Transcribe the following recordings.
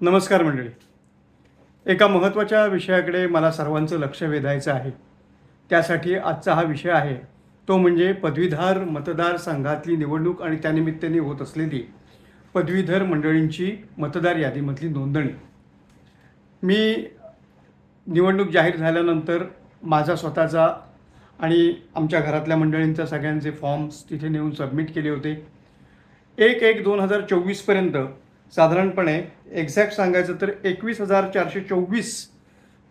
नमस्कार मंडळी. एका महत्त्वाच्या विषयाकडे मला सर्वांचं लक्ष वेधायचं आहे. त्यासाठी आजचा हा विषय आहे. तो म्हणजे पदवीधर मतदार संघातली निवडणूक आणि त्यानिमित्ताने होत असलेली पदवीधर मंडळींची मतदार यादीमधली नोंदणी. मी निवडणूक जाहीर झाल्यानंतर माझा स्वतःचा आणि आमच्या घरातल्या मंडळींचा सगळ्यांचे फॉर्म्स तिथे नेऊन सबमिट केले होते. एक एक दोन हजार चोवीसपर्यंत साधारणपणे एक्झॅक्ट सांगायचं तर एकवीस हजार चारशे चोवीस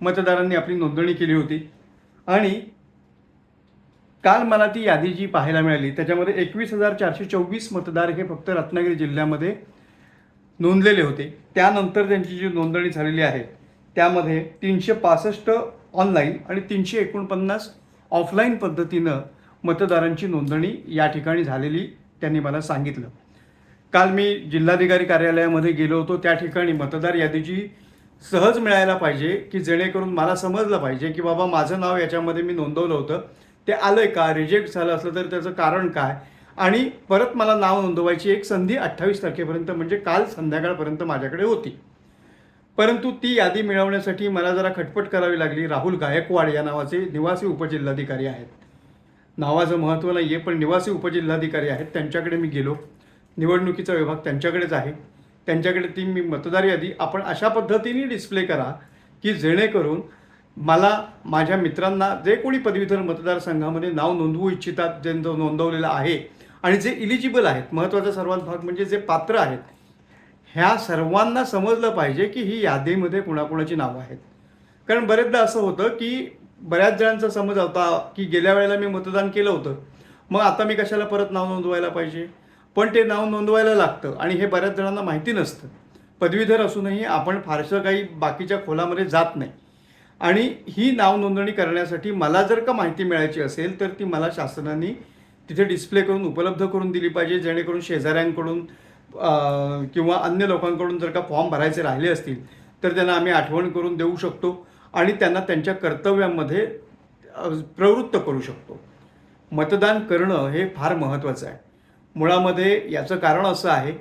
मतदारांनी आपली नोंदणी केली होती. आणि काल मला ती यादी जी पाहायला मिळाली त्याच्यामध्ये एकवीस हजार चारशे चोवीस मतदार हे फक्त रत्नागिरी जिल्ह्यामध्ये नोंदलेले होते. त्यानंतर त्यांची जी नोंदणी झालेली आहे त्यामध्ये तीनशे पासष्ट ऑनलाईन आणि तीनशे एकोणपन्नास ऑफलाईन पद्धतीनं मतदारांची नोंदणी या ठिकाणी झालेली त्यांनी मला सांगितलं. काल मी जिल्हाधिकारी कार्यालयामध्ये गेलो होतो. त्या ठिकाणी मतदार यादीची सहज मिळायला पाहिजे की जेणेकरून मला समजलं पाहिजे की बाबा माझं नाव याच्यामध्ये मी नोंदवलं होतं. ते आलंय का? रिजेक्ट झालं असलं तर त्याचं कारण काय? आणि परत मला नाव नोंदवायची एक संधी अठ्ठावीस तारखेपर्यंत म्हणजे काल संध्याकाळपर्यंत माझ्याकडे होती. परंतु ती यादी मिळवण्यासाठी मला जरा खटपट करावी लागली. राहुल गायकवाड या नावाचे निवासी उपजिल्हाधिकारी आहेत. नावाचं महत्त्व नाही आहे पण निवासी उपजिल्हाधिकारी आहेत. त्यांच्याकडे मी गेलो. निवडणुकीचा विभाग त्यांच्याकडेच आहे. त्यांच्याकडे ती मी मतदार यादी. आपण अशा पद्धतीने डिस्प्ले करा की जेणेकरून मला माझ्या मित्रांना जे कोणी पदवीधर मतदारसंघामध्ये नाव नोंदवू इच्छितात ज्यांचं नोंदवलेलं आहे आणि जे इलिजिबल आहेत महत्त्वाचा सर्वात भाग म्हणजे जे पात्र आहेत ह्या सर्वांना समजलं पाहिजे की ही यादीमध्ये कुणाकुणाची नावं आहेत. कारण बरेचदा असं होतं की बऱ्याच जणांचा समज होता की गेल्या वेळेला मी मतदान केलं होतं. मग आता मी कशाला परत नाव नोंदवायला पाहिजे? पण ते नाव नोंदवायला लागतं आणि हे बऱ्याच जणांना माहिती नसतं. पदवीधर असूनही आपण फारसं काही बाकीच्या खोलामध्ये जात नाही. आणि ही नाव नोंदणी करण्यासाठी मला जर का माहिती मिळायची असेल तर ती मला शासनाने तिथे डिस्प्ले करून उपलब्ध करून दिली पाहिजे जेणेकरून शेजाऱ्यांकडून किंवा अन्य लोकांकडून जर का फॉर्म भरायचे राहिले असतील तर त्यांना आम्ही आठवण करून देऊ शकतो आणि त्यांना त्यांच्या कर्तव्यामध्ये प्रवृत्त करू शकतो. मतदान करणं हे फार महत्त्वाचं आहे. मुळामध्ये याचं कारण असं आहे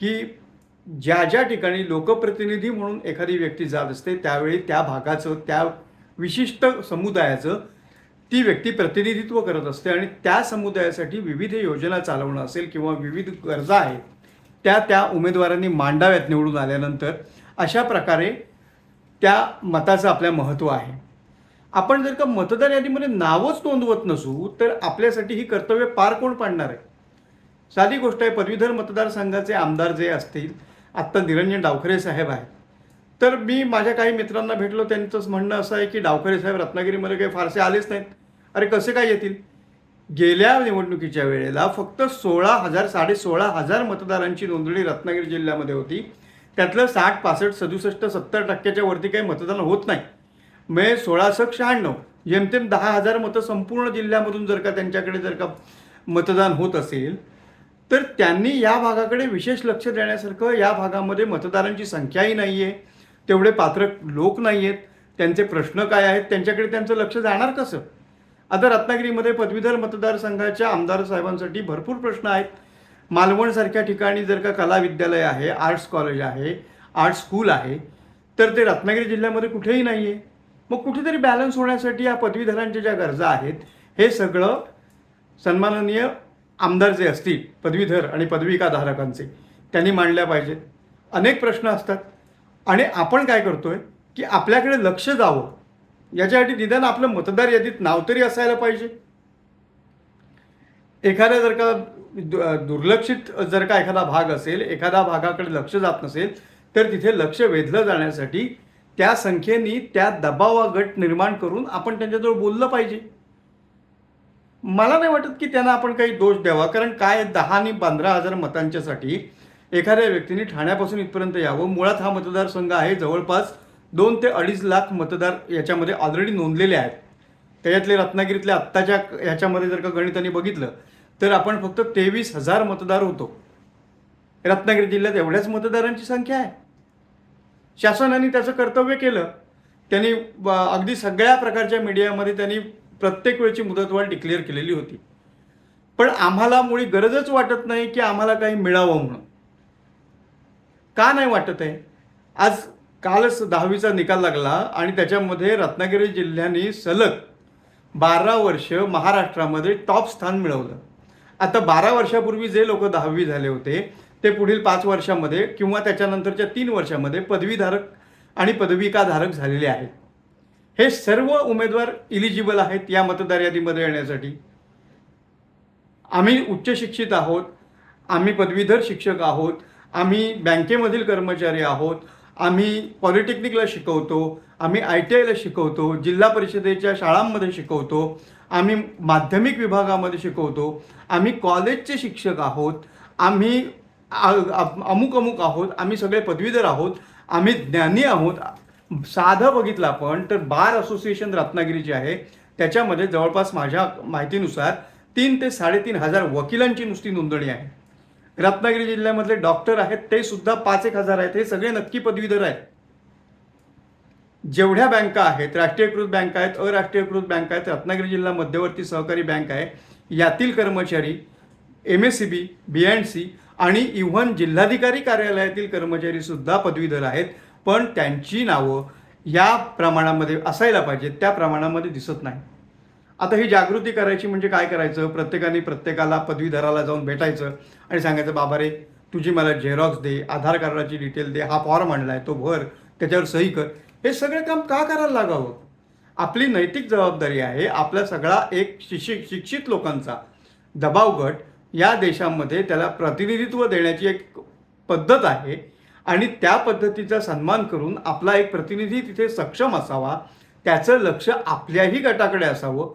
की ज्या ज्या ठिकाणी लोकप्रतिनिधी म्हणून एखादी व्यक्ती जात असते त्यावेळी त्या भागाचं त्या विशिष्ट समुदायाचं ती व्यक्ती प्रतिनिधित्व करत असते आणि त्या समुदायासाठी विविध योजना चालवणं असेल किंवा विविध गरजा आहेत त्या त्या उमेदवारांनी मांडाव्यात निवडून आल्यानंतर अशा प्रकारे त्या मताचं आपल्या महत्त्व आहे. आपण जर का मतदार यादीमध्ये नावच नोंदवत नसू तर आपल्यासाठी ही कर्तव्य पार कोण पाडणार आहे? साधी गोष्ट आहे पदवीधर मतदारसंघाचे आमदार जे असतील आत्ता निरंजन डावखरे साहेब आहेत. तर मी माझ्या काही मित्रांना भेटलो त्यांचंच म्हणणं असं आहे की डावखरे साहेब रत्नागिरीमध्ये काही फारसे आलेच नाहीत. अरे कसे काय येतील? गेल्या निवडणुकीच्या वेळेला फक्त सोळा हजार साडे सोळा हजार मतदारांची नोंदणी रत्नागिरी जिल्ह्यामध्ये होती. त्यातलं साठ पासष्ट सदुसष्ट सत्तर टक्क्याच्या वरती काही मतदान होत नाही. मे सोळा शहाण्णव जेमतेम दहा हजार मतं संपूर्ण जिल्ह्यामधून जर का त्यांच्याकडे जर का मतदान होत असेल तर त्यांनी या भागाकडे विशेष लक्ष देण्यासारखं या भागामध्ये मतदारांची संख्याही नाही आहे तेवढे पात्र लोक नाही आहेत त्यांचे प्रश्न काय आहेत? त्यांच्याकडे त्यांचं लक्ष जाणार कसं? आता रत्नागिरीमध्ये पदवीधर मतदारसंघाच्या आमदार साहेबांसाठी भरपूर प्रश्न आहेत. मालवणसारख्या ठिकाणी जर का कला विद्यालय आहे आर्ट्स कॉलेज आहे आर्ट स्कूल आहे तर ते रत्नागिरी जिल्ह्यामध्ये कुठेही नाही आहे मग कुठेतरी बॅलन्स होण्यासाठी या पदवीधरांच्या ज्या गरजा आहेत हे सगळं सन्माननीय आमदार जे असतील पदवीधर आणि पदविकाधारकांचे त्यांनी मांडल्या पाहिजेत. अनेक प्रश्न असतात. आणि आपण काय करतो आहे की आपल्याकडे लक्ष जावं. याच्यासाठी निदान आपलं मतदार यादीत नाव तरी असायला पाहिजे. एखाद्या जर का दु- दुर्लक्षित जर का एखादा भाग असेल एखाद्या भागाकडे लक्ष जात नसेल तर तिथे लक्ष वेधलं जाण्यासाठी त्या संख्येनी त्या दबावा गट निर्माण करून आपण त्यांच्याजवळ बोललं पाहिजे. मला नाही वाटत की त्यांना आपण काही दोष द्यावा कारण काय दहा आणि पंधरा हजार मतांच्यासाठी एखाद्या व्यक्तीने ठाण्यापासून इथपर्यंत यावं. मुळात हा मतदारसंघ आहे जवळपास दोन ते अडीच लाख मतदार याच्यामध्ये ऑलरेडी नोंदलेले आहेत. त्याच्यातले रत्नागिरीतल्या आत्ताच्या ह्याच्यामध्ये जर का गणिताने बघितलं तर आपण फक्त तेवीस हजार मतदार होतो. रत्नागिरी जिल्ह्यात एवढ्याच मतदारांची संख्या आहे. शासनाने त्याचं कर्तव्य केलं. त्यांनी ब- अगदी सगळ्या प्रकारच्या मीडियामध्ये त्यांनी प्रत्येक वेळची मुदतवाढ डिक्लेअर केलेली होती. पण आम्हाला मुळी गरजच वाटत नाही की आम्हाला काही मिळावं म्हणून. का नाही वाटत आहे? आज कालच दहावीचा निकाल लागला आणि त्याच्यामध्ये रत्नागिरी जिल्ह्याने सलग बारा वर्ष महाराष्ट्रामध्ये टॉप स्थान मिळवलं. आता बारा वर्षापूर्वी जे लोक दहावी झाले होते ते पुढील पाच वर्षामध्ये किंवा त्याच्यानंतरच्या तीन वर्षामध्ये पदवीधारक आणि पदविकाधारक झालेले आहेत. हे सर्व उमेदवार इलिजिबल आहेत या मतदार यादीमध्ये येण्यासाठी. आम्ही उच्च शिक्षित आहोत आम्ही पदवीधर शिक्षक आहोत आम्ही बँकेमधील कर्मचारी आहोत आम्ही पॉलिटेक्निकला शिकवतो आम्ही आय टी आयला शिकवतो जिल्हा परिषदेच्या शाळांमध्ये शिकवतो आम्ही माध्यमिक विभागामध्ये शिकवतो आम्ही कॉलेजचे शिक्षक आहोत आम्ही अमुक अमुक आहोत आम्ही सगळे पदवीधर आहोत आम्ही ज्ञानी आहोत साधं बघितलं आपण तर बार असोसिएशन रत्नागिरी जे आहे. त्याच्यामध्ये जवळपास माझ्या माहितीनुसार तीन ते साडेतीन हजार वकिलांची नुसती नोंदणी आहे. रत्नागिरी जिल्ह्यामधले डॉक्टर आहेत ते सुद्धा पाच एक हजार आहेत. हे सगळे नक्की पदवीधर आहेत. जेवढ्या बँका आहेत राष्ट्रीयकृत बँका आहेत अराष्ट्रीयकृत बँक आहेत रत्नागिरी जिल्हा मध्यवर्ती सहकारी बँक आहे यातील कर्मचारी M S C B B and C आणि इव्हन जिल्हाधिकारी कार्यालयातील कर्मचारी सुद्धा पदवीधर आहेत. पण त्यांची नावं या प्रमाणामध्ये असायला पाहिजेत त्या प्रमाणामध्ये दिसत नाही. आता ही जागृती करायची म्हणजे काय करायचं? प्रत्येकाने प्रत्येकाला पदवीधराला जाऊन भेटायचं आणि सांगायचं बाबा रे तुझी मला झेरॉक्स दे आधार कार्डाची डिटेल दे हा फॉर्म आहे तो भर त्याच्यावर सही कर. हे सगळं काम का करायला लागावं? आपली नैतिक जबाबदारी आहे आपला सगळा एक शिक्षित शिक्षित लोकांचा दबावगट या देशामध्ये त्याला प्रतिनिधित्व देण्याची एक पद्धत आहे. आणि त्या पद्धतीचा सन्मान करून आपला एक प्रतिनिधी तिथे सक्षम असावा त्याचं लक्ष आपल्याही गटाकडे असावं.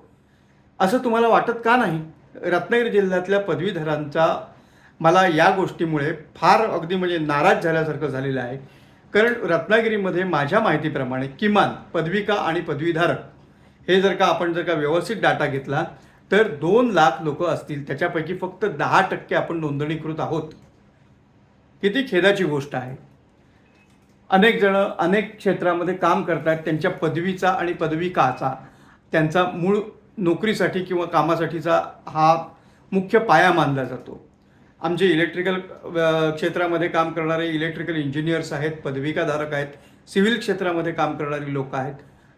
असं तुम्हाला वाटत का नाही? रत्नागिरी जिल्ह्यातल्या पदवीधरांचा मला या गोष्टीमुळे फार अगदी म्हणजे नाराज झाल्यासारखं झालेलं आहे. कारण रत्नागिरीमध्ये माझ्या माहितीप्रमाणे किमान पदविका आणि पदवीधारक हे जर का आपण जर का व्यवस्थित डाटा घेतला तर दोन लाख लोक असतील त्याच्यापैकी फक्त दहा टक्के आपण नोंदणीकृत आहोत. किती खेदाची गोष्ट आहे. अनेक जण अनेक क्षेत्रामध्ये काम करतात त्यांच्या पदवीचा आणि पदविकाचा त्यांचा मूळ नोकरीसाठी किंवा कामासाठीचा हा मुख्य पाया मानला जातो. आमचे इलेक्ट्रिकल क्षेत्रामध्ये काम करणारे इलेक्ट्रिकल इंजिनियर्स आहेत पदविकाधारक आहेत सिव्हिल क्षेत्रामध्ये काम करणारी लोक आहेत.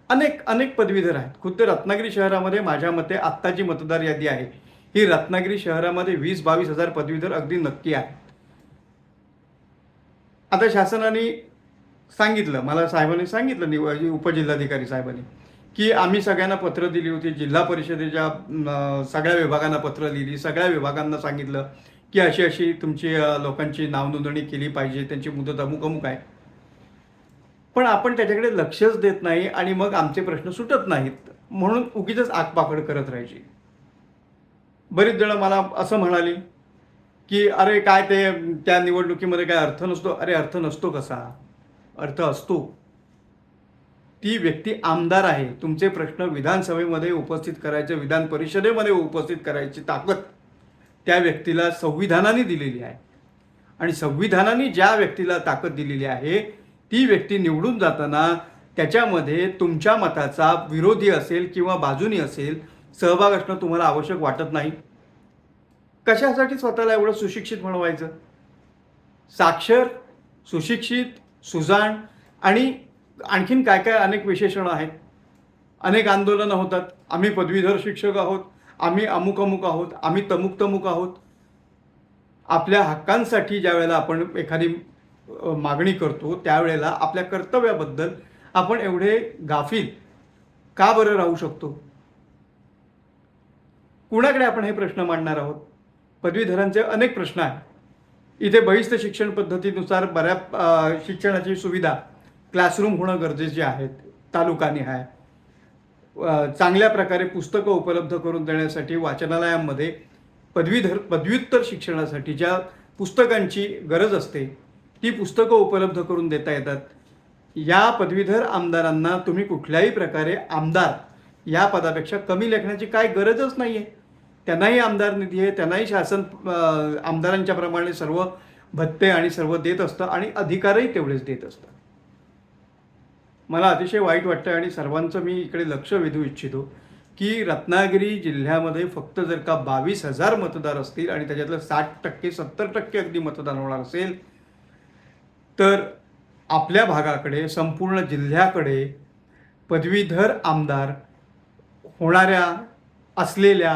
अनेक अनेक पदवीधर आहेत. खुद्द रत्नागिरी शहरामध्ये माझ्या मते आत्ता जी मतदार यादी आहे. ही रत्नागिरी शहरामध्ये वीस बावीस हजार पदवीधर अगदी नक्की आहे. आता शासनाने सांगितलं मला साहेबांनी सांगितलं निव उपजिल्हाधिकारी साहेबांनी की आम्ही सगळ्यांना पत्र दिली होती जिल्हा परिषदेच्या सगळ्या विभागांना पत्र लिहिली सगळ्या विभागांना सांगितलं की अशी अशी तुमची लोकांची नावनोंदणी केली पाहिजे त्यांची मुदत अमुक अमुक आहे. पण आपण त्याच्याकडे लक्षच देत नाही आणि मग आमचे प्रश्न सुटत नाहीत. म्हणून उगीच आगपाखड करत राहायची. बरीच जण मला असं म्हणाली की अरे काय ते त्या निवडणुकीमध्ये काय अर्थ नसतो? अरे अर्थ नसतो कसा? अर्थ असतो. ती व्यक्ती आमदार आहे. तुमचे प्रश्न विधानसभेमध्ये उपस्थित करायचे विधान परिषदेमध्ये उपस्थित करायची ताकद त्या व्यक्तीला संविधानाने दिलेली आहे. आणि संविधानाने ज्या व्यक्तीला ताकद दिलेली आहे ती व्यक्ती निवडून जाताना त्याच्यामध्ये तुमच्या मताचा विरोधी असेल किंवा बाजूनी असेल सहभाग असणं तुम्हाला आवश्यक वाटत नाही. कशासाठी स्वतःला एवढं सुशिक्षित म्हणवायचं? साक्षर सुशिक्षित सुजाण आणि आणखीन काय काय अनेक विशेषणं आहेत? अनेक आंदोलनं होतात. आम्ही पदवीधर शिक्षक आहोत. आम्ही अमुक अमुक आहोत. आम्ही तमुक तमुक आहोत. आपल्या हक्कांसाठी ज्या वेळेला आपण एखादी मागणी करतो त्यावेळेला आपल्या कर्तव्याबद्दल आपण एवढे गाफील का बरं राहू शकतो? कुणाकडे आपण हे प्रश्न मांडणार आहोत? पदवीधरांचे अनेक प्रश्न आहेत. इथे बहिस्त शिक्षण पद्धतीनुसार बऱ्या शिक्षणाची सुविधा क्लासरूम होणं गरजेचे आहेत तालुकानी आहे. चांगल्या प्रकारे पुस्तकं उपलब्ध करून देण्यासाठी वाचनालयांमध्ये पदवीधर पदव्युत्तर शिक्षणासाठी ज्या पुस्तकांची गरज असते ती पुस्तकं उपलब्ध करून देता येतात. या पदवीधर आमदारांना तुम्ही कुठल्याही प्रकारे आमदार या पदापेक्षा कमी लेखण्याची काय गरजच नाही आहे त्यांनाही आमदार निधी आहे त्यांनाही शासन आमदारांच्या प्रमाणे सर्व भत्ते आणि सर्व देत असतं आणि अधिकारही तेवढेच देत असतात. मला अतिशय वाईट वाटतं आणि सर्वांचं मी इकडे लक्ष वेधू इच्छितो की रत्नागिरी जिल्ह्यामध्ये फक्त जर का बावीस हजार मतदार असतील आणि त्याच्यातलं साठ टक्के सत्तर टक्के अगदी मतदान होणार असेल तर आपल्या भागाकडे संपूर्ण जिल्ह्याकडे पदवीधर आमदार होणाऱ्या असलेल्या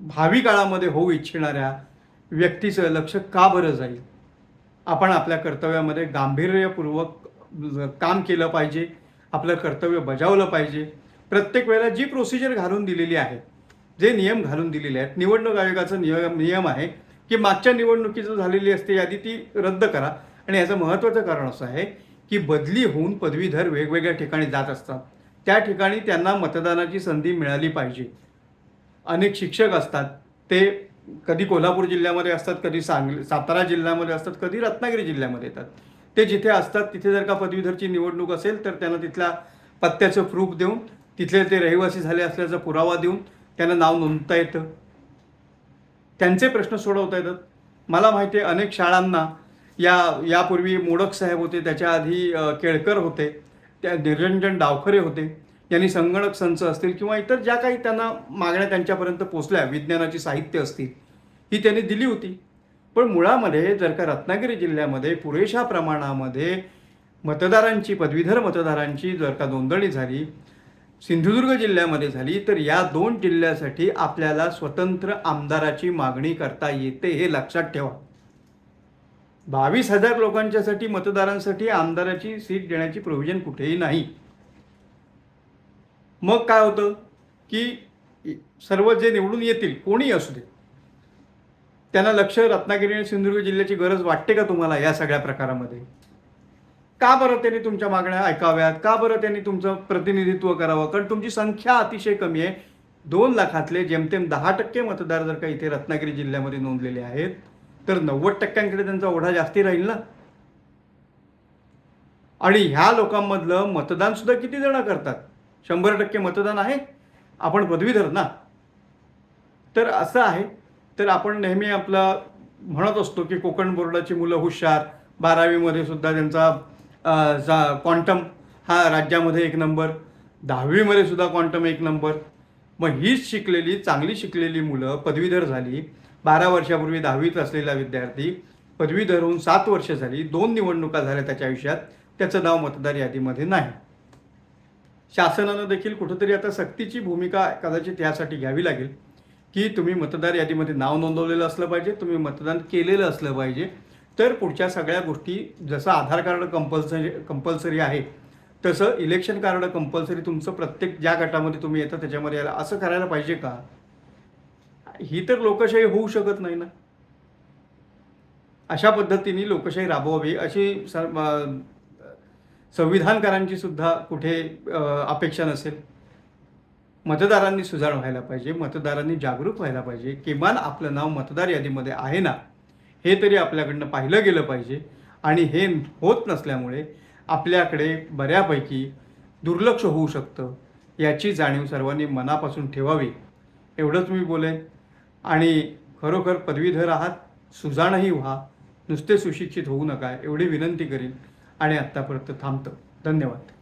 भावी काळामध्ये होऊ इच्छिणाऱ्या व्यक्तीचं लक्ष का बरं जाईल? आपण आपल्या कर्तव्यामध्ये गांभीर्यपूर्वक काम केलं पाहिजे आपलं कर्तव्य बजावलं पाहिजे. प्रत्येक वेळेला जी प्रोसिजर घालून दिलेली आहे जे नियम घालून दिलेले आहेत निवडणूक आयोगाचा नियम नियम आहे की मागच्या निवडणुकीचं झालेली असते यादी ती रद्द करा. आणि याचं महत्त्वाचं कारण असं आहे की बदली होऊन पदवीधर वेगवेगळ्या ठिकाणी जात असतात. त्या ठिकाणी त्यांना मतदानाची संधी मिळाली पाहिजे. अनेक शिक्षक असतात. ते कधी कोल्हापूर जिल्ह्यामध्ये असतात कधी सांगली सातारा जिल्ह्यामध्ये असतात कधी रत्नागिरी जिल्ह्यामध्ये येतात. ते जिथे असतात तिथे जर का पदवीधरची निवडणूक असेल तर त्यांना तिथल्या पत्त्याचं प्रूफ देऊन तिथले ते रहिवासी झाले असल्याचा पुरावा देऊन त्यांना नाव नोंदता येतं. त्यांचे प्रश्न सोडवता येतात. मला माहिती आहे अनेक शाळांना या यापूर्वी मोडक साहेब होते त्याच्या आधी केळकर होते त्या निरंजन डावखरे होते. यांनी संगणक संच असतील किंवा इतर ज्या काही त्यांना मागण्या त्यांच्यापर्यंत पोचल्या विज्ञानाची साहित्य असतील ही त्यांनी दिली होती. पण मुळामध्ये जर का रत्नागिरी जिल्ह्यामध्ये पुरेशा प्रमाणामध्ये मतदारांची पदवीधर मतदारांची जर का नोंदणी झाली सिंधुदुर्ग जिल्ह्यामध्ये झाली तर या दोन जिल्ह्यासाठी आपल्याला स्वतंत्र आमदाराची मागणी करता येते हे लक्षात ठेवा. बावीस हजार लोकांच्यासाठी मतदारांसाठी आमदाराची सीट देण्याची प्रोव्हिजन कुठेही नाही. मग काय होतं की सर्व जे निवडून येतील कोणी असू दे त्यांना लक्ष रत्नागिरी आणि सिंधुदुर्ग जिल्ह्याची गरज वाटते का तुम्हाला या सगळ्या प्रकारामध्ये? का बरं त्यांनी तुमच्या मागण्या ऐकाव्यात? का बरं त्यांनी तुमचं प्रतिनिधित्व करावं? कारण तुमची संख्या अतिशय कमी आहे. दोन लाखातले जेमतेम दहा टक्के मतदार जर का इथे रत्नागिरी जिल्ह्यामध्ये नोंदलेले आहेत तर नव्वद टक्क्यांकडे त्यांचा ओढा जास्ती राहील ना? आणि ह्या लोकांमधलं मतदान सुद्धा किती जण करतात? शंभर टक्के मतदान आहे. आपण पदवीधर ना तर असं आहे. तर आपण नेहमी आपलं म्हणत असतो की कोकण बोर्डाची मुलं हुशार. बारावीमध्ये सुद्धा त्यांचा जा क्वांटम हा राज्यामध्ये एक नंबर दहावीमध्ये सुद्धा क्वांटम एक नंबर मग हीच शिकलेली चांगली शिकलेली मुलं पदवीधर झाली. बारा वर्षापूर्वी दहावीत असलेला विद्यार्थी पदवीधर होऊन सात वर्ष झाली. दोन निवडणुका झाल्या त्याच्या आयुष्यात. त्याचं नाव मतदार यादीमध्ये नाही. शासनानं देखील कुठंतरी आता सक्तीची भूमिका कदाचित यासाठी घ्यावी लागेल की तुम्ही मतदार यादीमध्ये नाव नोंदवलेलं असलं पाहिजे तुम्ही मतदान केलेलं असलं पाहिजे. तर पुढच्या सगळ्या गोष्टी जसं आधार कार्ड कंपल्सरी कंपल्सरी आहे तसं इलेक्शन कार्ड कंपल्सरी तुमचं प्रत्येक ज्या गटामध्ये तुम्ही येता त्याच्यामध्ये यायला असं करायला पाहिजे का? ही तर लोकशाही होऊ शकत नाही ना. अशा पद्धतीने लोकशाही राबवावी अशी सर संविधानकारांची सुद्धा कुठे अपेक्षा नसेल. मतदारांनी सुजाण व्हायला पाहिजे मतदारांनी जागरूक व्हायला पाहिजे. किमान आपलं नाव मतदार यादीमध्ये आहे ना हे तरी आपल्याकडनं पाहिलं गेलं पाहिजे. आणि हे होत नसल्यामुळे आपल्याकडे बऱ्यापैकी दुर्लक्ष होऊ शकतं याची जाणीव सर्वांनी मनापासून ठेवावी. एवढंच मी बोलेन. आणि खरोखर पदवीधर आहात सुजाणही व्हा. नुसते सुशिक्षित होऊ नका एवढी विनंती करीन. आणि आत्तापर्यंत थांबतो. धन्यवाद.